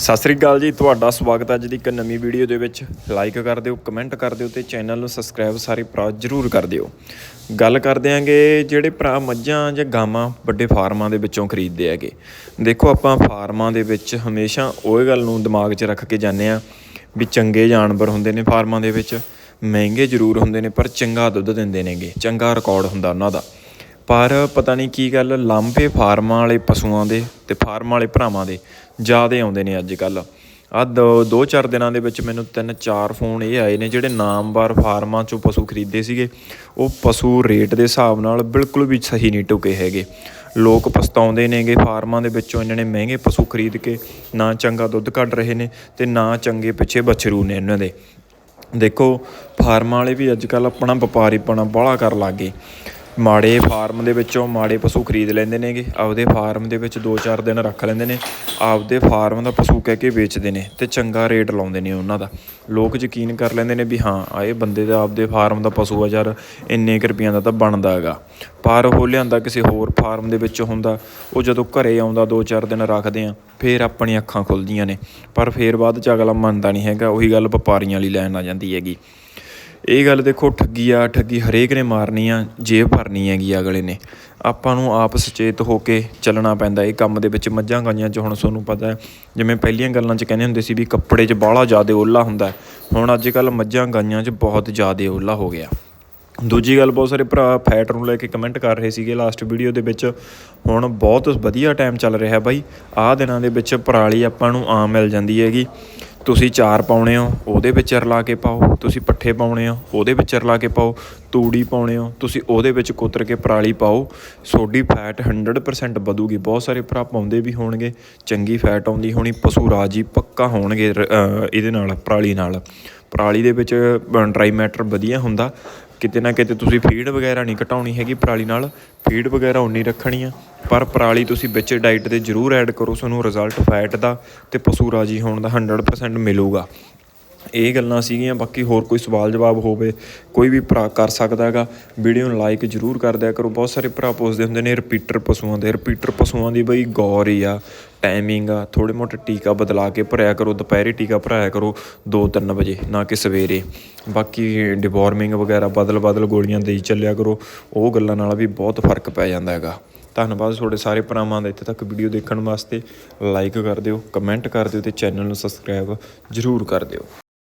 ਸਤਿ ਸ੍ਰੀ ਅਕਾਲ ਜੀ, ਤੁਹਾਡਾ ਸਵਾਗਤ ਹੈ ਅੱਜ ਦੀ ਇੱਕ ਨਵੀਂ ਵੀਡੀਓ ਦੇ ਵਿੱਚ। ਲਾਈਕ ਕਰ ਦਿਓ ਕਮੈਂਟ ਕਰ ਦਿਓ ਤੇ ਚੈਨਲ ਨੂੰ ਸਬਸਕ੍ਰਾਈਬ ਸਾਰੇ ਭਰਾ ਜਰੂਰ ਕਰ ਦਿਓ। ਗੱਲ ਕਰਦੇ ਆਂਗੇ ਜਿਹੜੇ ਭਰਾ ਮੱਝਾਂ ਜਾਂ ਗਾਵਾਂ ਵੱਡੇ ਫਾਰਮਾਂ ਦੇ ਵਿੱਚੋਂ ਖਰੀਦਦੇ ਹੈਗੇ। ਦੇਖੋ ਆਪਾਂ ਫਾਰਮਾਂ ਦੇ ਵਿੱਚ ਹਮੇਸ਼ਾ ਉਹ ਗੱਲ ਨੂੰ ਦਿਮਾਗ 'ਚ ਰੱਖ ਕੇ ਜਾਂਦੇ ਆ ਵੀ ਚੰਗੇ ਜਾਨਵਰ ਹੁੰਦੇ ਨੇ ਫਾਰਮਾਂ ਦੇ ਵਿੱਚ, ਮਹਿੰਗੇ ਜ਼ਰੂਰ ਹੁੰਦੇ ਨੇ ਪਰ ਚੰਗਾ ਦੁੱਧ ਦਿੰਦੇ ਨੇਗੇ, ਚੰਗਾ ਰਿਕਾਰਡ ਹੁੰਦਾ ਉਹਨਾਂ ਦਾ। ਪਰ ਪਤਾ ਨਹੀਂ ਕੀ ਗੱਲ, ਲਾਂਭੇ ਫਾਰਮਾਂ ਵਾਲੇ ਪਸ਼ੂਆਂ ਦੇ ਅਤੇ ਫਾਰਮਾਂ ਵਾਲੇ ਭਰਾਵਾਂ ਦੇ ਜ਼ਿਆਦਾ ਆਉਂਦੇ ਨੇ ਅੱਜ ਕੱਲ੍ਹ। ਆ ਦੋ ਦੋ ਚਾਰ ਦਿਨਾਂ ਦੇ ਵਿੱਚ ਮੈਨੂੰ ਤਿੰਨ ਚਾਰ ਫੋਨ ਇਹ ਆਏ ਨੇ ਜਿਹੜੇ ਨਾਮਵਾਰ ਫਾਰਮਾਂ ਚੋਂ ਪਸ਼ੂ ਖਰੀਦੇ ਸੀਗੇ। ਉਹ ਪਸ਼ੂ ਰੇਟ ਦੇ ਹਿਸਾਬ ਨਾਲ ਬਿਲਕੁਲ ਵੀ ਸਹੀ ਨਹੀਂ ਟੁਕੇ ਹੈਗੇ। ਲੋਕ ਪਛਤਾਉਂਦੇ ਨੇਗੇ ਫਾਰਮਾਂ ਦੇ ਵਿੱਚੋਂ ਇਹਨਾਂ ਨੇ ਮਹਿੰਗੇ ਪਸ਼ੂ ਖਰੀਦ ਕੇ ਨਾ ਚੰਗਾ ਦੁੱਧ ਕੱਢ ਰਹੇ ਨੇ ਤੇ ਨਾ ਚੰਗੇ ਪਿੱਛੇ ਬਛਰੂ ਨੇ ਇਹਨਾਂ ਦੇ। ਦੇਖੋ, ਫਾਰਮਾਂ ਵਾਲੇ ਵੀ ਅੱਜ ਕੱਲ ਆਪਣਾ ਵਪਾਰੀਪਣਾ ਬਾਹਲਾ ਕਰ ਲੱਗੇ ਮਾੜੇ ਫਾਰਮ ਦੇ ਵਿੱਚੋਂ ਮਾੜੇ ਪਸ਼ੂ ਖਰੀਦ ਲੈਂਦੇ ਨੇਗੇ, ਆਪਦੇ ਫਾਰਮ ਦੇ ਵਿੱਚ 2-4 ਦਿਨ ਰੱਖ ਲੈਂਦੇ ਨੇ, ਆਪਦੇ ਫਾਰਮ ਦਾ ਪਸ਼ੂ ਕਹਿ ਕੇ ਵੇਚਦੇ ਨੇ ਤੇ ਚੰਗਾ ਰੇਟ ਲਾਉਂਦੇ ਨੇ ਉਹਨਾਂ ਦਾ। ਲੋਕ ਯਕੀਨ ਕਰ ਲੈਂਦੇ ਨੇ ਵੀ ਹਾਂ ਆ ਇਹ ਬੰਦੇ ਦਾ ਆਪਦੇ ਫਾਰਮ ਦਾ ਪਸ਼ੂ ਆ ਯਾਰ, ਇੰਨੇ ਕੁ ਰੁਪਈਆਂ ਦਾ ਤਾਂ ਬਣਦਾ ਹੈਗਾ। ਪਰ ਉਹ ਲਿਆਂਦਾ ਕਿਸੇ ਹੋਰ ਫਾਰਮ ਦੇ ਵਿੱਚ ਹੁੰਦਾ, ਉਹ ਜਦੋਂ ਘਰੇ ਆਉਂਦਾ 2-4 ਦਿਨ ਰੱਖਦੇ ਆ, ਫੇਰ ਆਪਣੀ ਅੱਖਾਂ ਖੁੱਲਦੀਆਂ ਨੇ। ਪਰ ਫੇਰ ਬਾਅਦ ਚ ਅਗਲਾ ਮੰਨਦਾ ਨਹੀਂ ਹੈਗਾ, ਉਹੀ ਗੱਲ ਵਪਾਰੀਆਂ ਲਈ ਲੈਣ ਆ ਜਾਂਦੀ ਹੈਗੀ। ਇਹ ਗੱਲ ਦੇਖੋ, ਠੱਗੀ ਆ, ਠੱਗੀ ਹਰੇਕ ਨੇ ਮਾਰਨੀ ਆ, ਜੇਬ ਭਰਨੀ ਹੈਗੀ ਅਗਲੇ ਨੇ। ਆਪਾਂ ਨੂੰ ਆਪ ਸੁਚੇਤ ਹੋ ਕੇ ਚੱਲਣਾ ਪੈਂਦਾ, ਇਹ ਕੰਮ ਦੇ ਵਿੱਚ ਮੱਝਾਂ ਗਾਈਆਂ 'ਚ ਹੁਣ ਤੁਹਾਨੂੰ ਪਤਾ ਜਿਵੇਂ ਪਹਿਲੀਆਂ ਗੱਲਾਂ 'ਚ ਕਹਿੰਦੇ ਹੁੰਦੇ ਸੀ ਵੀ ਕੱਪੜੇ 'ਚ ਬਾਹਲਾ ਜ਼ਿਆਦਾ ਓਲਾ ਹੁੰਦਾ ਹੁਣ ਅੱਜ ਕੱਲ ਮੱਝਾਂ ਗਾਈਆਂ 'ਚ ਬਹੁਤ ਜ਼ਿਆਦਾ ਓਲਾ ਹੋ ਗਿਆ। ਦੂਜੀ ਗੱਲ ਬਹੁਤ ਸਾਰੇ ਭਰਾ ਫੈਟ ਨੂੰ ਲੈ ਕੇ ਕਮੈਂਟ ਕਰ ਰਹੇ ਸੀਗੇ ਲਾਸਟ ਵੀਡੀਓ ਦੇ ਵਿੱਚ। ਹੁਣ ਬਹੁਤ ਵਧੀਆ ਟਾਈਮ ਚੱਲ ਰਿਹਾ ਬਾਈ। ਆਹ ਦਿਨਾਂ ਦੇ ਵਿੱਚ ਪਰਾਲੀ ਆਪਾਂ ਨੂੰ ਆਮ ਮਿਲ ਜਾਂਦੀ ਹੈਗੀ। ਤੁਸੀਂ ਚਾਰ ਪਾਉਣੇ ਹੋ, ਉਹਦੇ ਵਿੱਚ ਰਲਾ ਕੇ ਪਾਓ। ਤੁਸੀਂ ਪੱਠੇ ਪਾਉਣੇ ਹੋ, ਉਹਦੇ ਵਿੱਚ ਰਲਾ ਕੇ ਪਾਓ। ਤੂੜੀ ਪਾਉਣੇ ਹੋ, ਤੁਸੀਂ ਉਹਦੇ ਵਿੱਚ ਕੁਤਰ ਕੇ ਪਰਾਲੀ ਪਾਓ। ਸੋਡੀ ਫੈਟ 100% ਵਧੂਗੀ, ਬਹੁਤ ਸਾਰੇ ਭਰਾ ਪਾਉਂਦੇ ਵੀ ਹੋਣਗੇ, ਚੰਗੀ ਫੈਟ ਆਉਂਦੀ ਹੋਣੀ, ਪਸ਼ੂ ਰਾਜੀ ਪੱਕਾ ਹੋਣਗੇ ਇਹਦੇ ਨਾਲ, ਪਰਾਲੀ ਨਾਲ। ਪਰਾਲੀ ਦੇ ਵਿੱਚ ਡਰਾਈ ਮੈਟਰ ਵਧੀਆ ਹੁੰਦਾ। ਕਿਤੇ ਨਾ ਕਿਤੇ ਤੁਸੀਂ ਫੀਡ ਵਗੈਰਾ ਨਹੀਂ ਘਟਾਉਣੀ ਹੈਗੀ ਪਰਾਲੀ ਨਾਲ ਫੀਡ ਵਗੈਰਾ ਉਨੀ ਰੱਖਣੀ ਆ। ਪਰ ਪਰਾਲੀ ਤੁਸੀਂ ਵਿੱਚ ਡਾਈਟ ਦੇ ਜ਼ਰੂਰ ਐਡ ਕਰੋ ਤੁਹਾਨੂੰ ਰਿਜ਼ਲਟ ਫੈਟ ਦਾ ਅਤੇ ਪਸ਼ੂ ਰਾਜੀ ਹੋਣ ਦਾ 100% ਮਿਲੂਗਾ। ਇਹ ਗੱਲਾਂ ਸੀਗੀਆਂ, ਬਾਕੀ ਹੋਰ ਕੋਈ ਸਵਾਲ ਜਵਾਬ ਹੋਵੇ, ਕੋਈ ਵੀ ਭਰਾ ਕਰ ਸਕਦਾ ਹੈਗਾ, ਵੀਡੀਓ ਨੂੰ ਲਾਈਕ ਜਰੂਰ ਕਰ ਦਿਆ ਕਰੋ। ਬਹੁਤ ਸਾਰੇ ਭਰਾ ਪੁੱਛਦੇ ਹੁੰਦੇ ਨੇ ਰਿਪੀਟਰ ਪਸ਼ੂਆਂ ਦੇ ਰਿਪੀਟਰ ਪਸ਼ੂਆਂ ਦੀ ਬਈ ਗੌਰ ਹੀ ਆ ਟਾਈਮਿੰਗ ਆ ਥੋੜੇ ਮੋਟੇ ਟੀਕਾ ਬਦਲਾ ਕੇ ਭਰਿਆ ਕਰੋ, ਦੁਪਹਿਰੇ ਟੀਕਾ ਭਰਾਇਆ ਕਰੋ 2-3 ਵਜੇ, ਨਾ ਕਿ ਸਵੇਰੇ। ਬਾਕੀ ਡਿਵੋਰਮਿੰਗ ਵਗੈਰਾ ਬਦਲ ਬਦਲ ਗੋਲੀਆਂ ਦੇਈ ਚੱਲਿਆ ਕਰੋ, ਉਹ ਗੱਲਾਂ ਨਾਲ ਵੀ ਬਹੁਤ ਫ਼ਰਕ ਪੈ ਜਾਂਦਾ ਹੈਗਾ। ਧੰਨਵਾਦ ਤੁਹਾਡੇ ਸਾਰੇ ਭਰਾਵਾਂ ਦਾ ਇੱਥੇ ਤੱਕ ਵੀਡੀਓ ਦੇਖਣ ਵਾਸਤੇ। ਲਾਈਕ ਕਰ ਦਿਓ ਕਮੈਂਟ ਕਰ ਦਿਓ ਤੇ ਚੈਨਲ ਨੂੰ ਸਬਸਕ੍ਰਾਈਬ ਜਰੂਰ ਕਰ ਦਿਓ।